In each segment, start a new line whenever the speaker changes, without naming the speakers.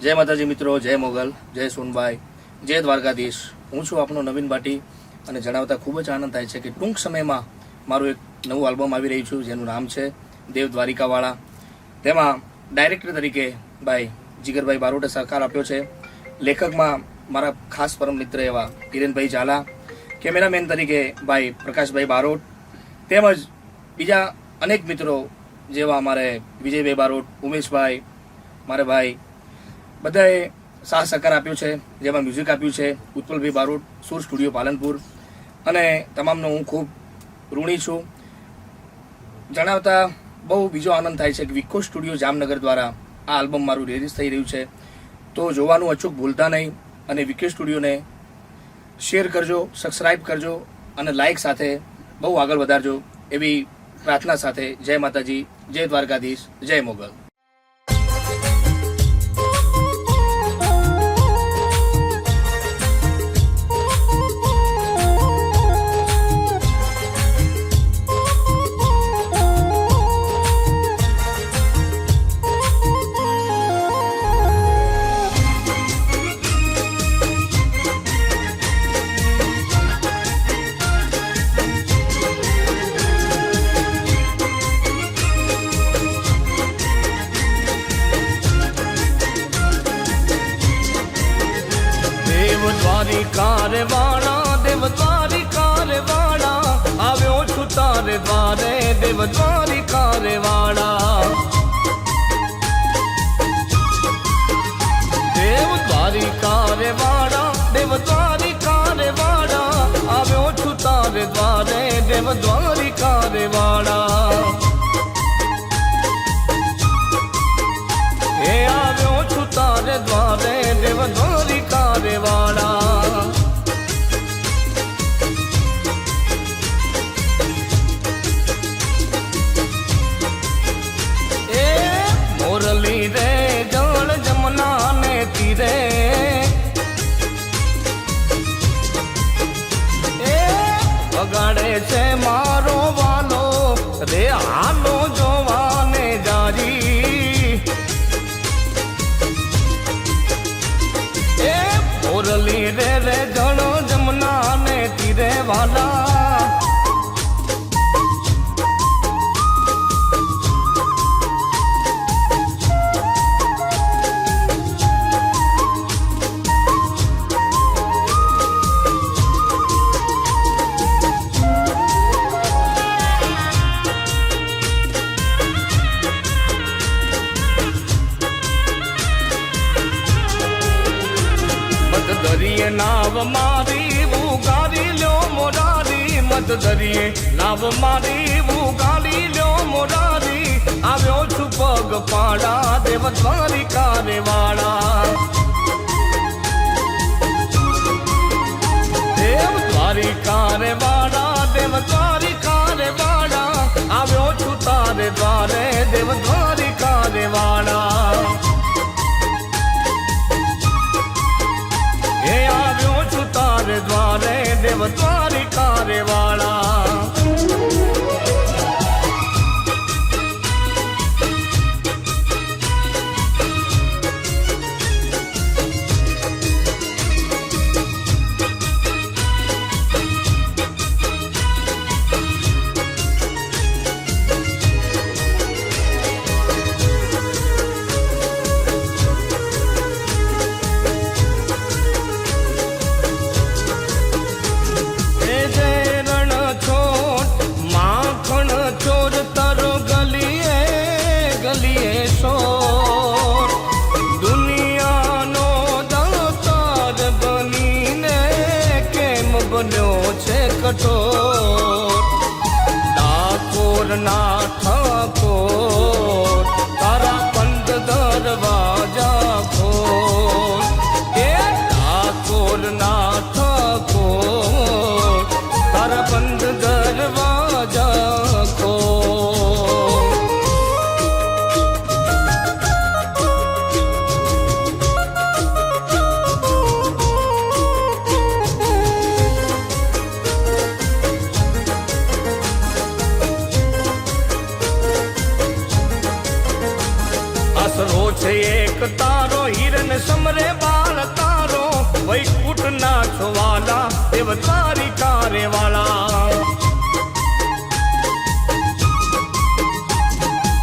જય માતાજી મિત્રો, જય મોગલ, જય સોનભાઈ જય દ્વારકાધીશ. હું છું આપણો નવીન ભાટી અને જણાવતા ખૂબ જ આનંદ થાય છે કે ટૂંક સમયમાં મારું એક નવું આલ્બમ આવી રહ્યું છું, જેનું નામ છે દેવ દ્વારિકાવાળા. તેમાં ડાયરેક્ટર તરીકે ભાઈ જીગરભાઈ બારોટે સહકાર આપ્યો છે. લેખકમાં મારા ખાસ પરમ મિત્ર એવા કિરણભાઈ ઝાલા, કેમેરામેન તરીકે ભાઈ પ્રકાશભાઈ બારોટ, તેમજ બીજા અનેક મિત્રો જેવા અમારે વિજયભાઈ બારોટ, ઉમેશભાઈ, મારે ભાઈ બધાએ સાહ સહકાર આપ્યો છે, જેમાં મ્યુઝિક આપ્યું છે, ઉત્પલભાઈ બારોટ, સુર સ્ટુડિયો પાલનપુર. અને તમામનો હું ખૂબ ઋણી છું. જણાવતા બહુ બીજો આનંદ થાય છે કે વિકો સ્ટુડિયો જામનગર દ્વારા આ આલ્બમ મારું રિલીઝ થઈ રહ્યું છે. તો જોવાનું અચૂક ભૂલતા નહીં અને વિકે સ્ટુડિયોને શેર કરજો સબસ્ક્રાઈબ કરજો અને લાઇક સાથે બહુ આગળ વધારજો એવી પ્રાર્થના સાથે જય માતાજી, જય દ્વારકાધીશ, જય મોગલ.
દ્વારે દેવ દ્વારિકા રેવાડા દેવ દ્વારિકા રેવાડા દેવ દ્વારિકા રેવાડા આવ્યો છું તારે દ્વારે દેવ દ્વારિકા રે તીરે એ વગાડે છે મારો વાલો રે હાલો. દરિયે નાવ મારી ઉગાડી લ્યો મોરારી મત દરિયે નાવ મારી ઉગાડી લ્યો મોરારી આવ્યો છું પગ પાડા દેવ દ્વારિકા રે વાળા દેવ દ્વારિકા રે વાળા દેવ દ્વારિકા રે વાળા આવ્યો છું તારે દ્વારે દેવ દ્વારિકા દેવ করনা છવાલા દેવ તારી કારે વાળા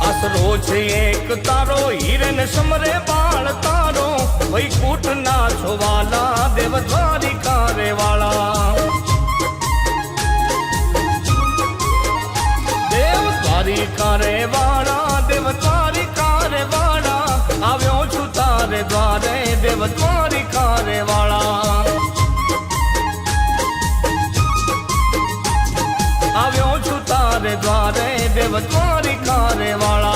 આસરો છે એક તારો હિરણ સમરે બાળ તારો વૈકુટ ના છોવાલા દેવ તારી કારે વાળા દેવ દ્વારિકા રે વાળા દેવ દ્વારિકા રે વાળા આવ્યો છું તારે દ્વારે દેવ દ્વારિકા દ્વારિકા રે વાળા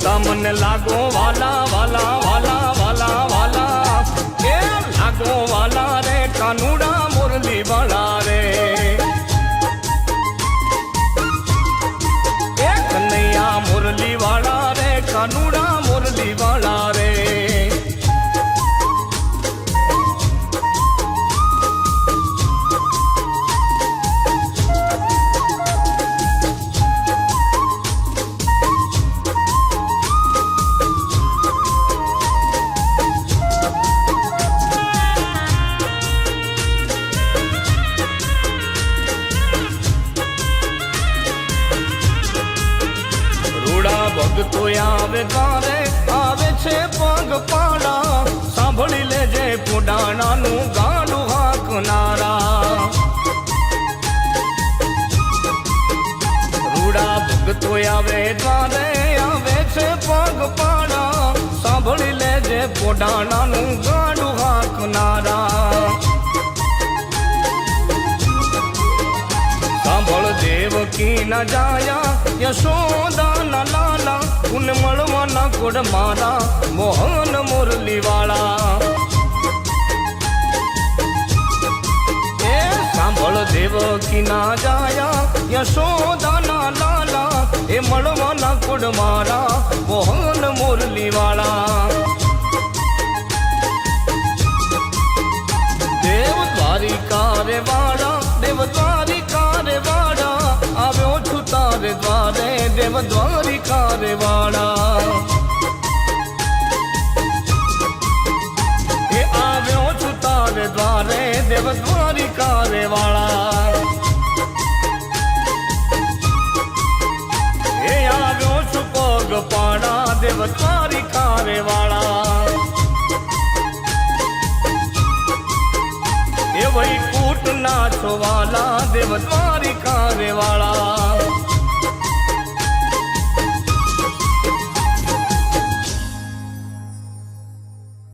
વાળા રે છતાં મને લાગો વાલા વાલા વાલા વાલા વાલા. એ લાગો વાલા રે, કાનુડા મુરલી વાળા રે. એ કનૈયા મુરલી વાળા રે, કાનુડા ભગતો આવે તારે આવે છે પગ પાડા. સાંભળી લેજે પુડાણાનું ગાડું હાકનારા. રૂડા ભગતો આવે તારે આવે છે પગ પાડા. સાંભળી લેજે પુડાણાનું ગાડું હાકનારા. દેવકી ન જાયા? યશોદા ન લાલા, ઉન મળવાના કોડ મારા, મોહન મુરલી વાળા એ સાંભળ દેવકી ના જાયા? યશોદા ના લાલા, એ મળવાના કોડ મારા, મોહન મુરલી દેવ દ્વારિકા રે વાળા એ આવ્યો છું તારે દ્વારે દેવ દ્વારિકા રે વાળા એ આવ્યો છું પગ પાડા દેવ દ્વારિકા રે વાળા એ વૈકુટ ના છોવાલા દેવ દ્વારિકા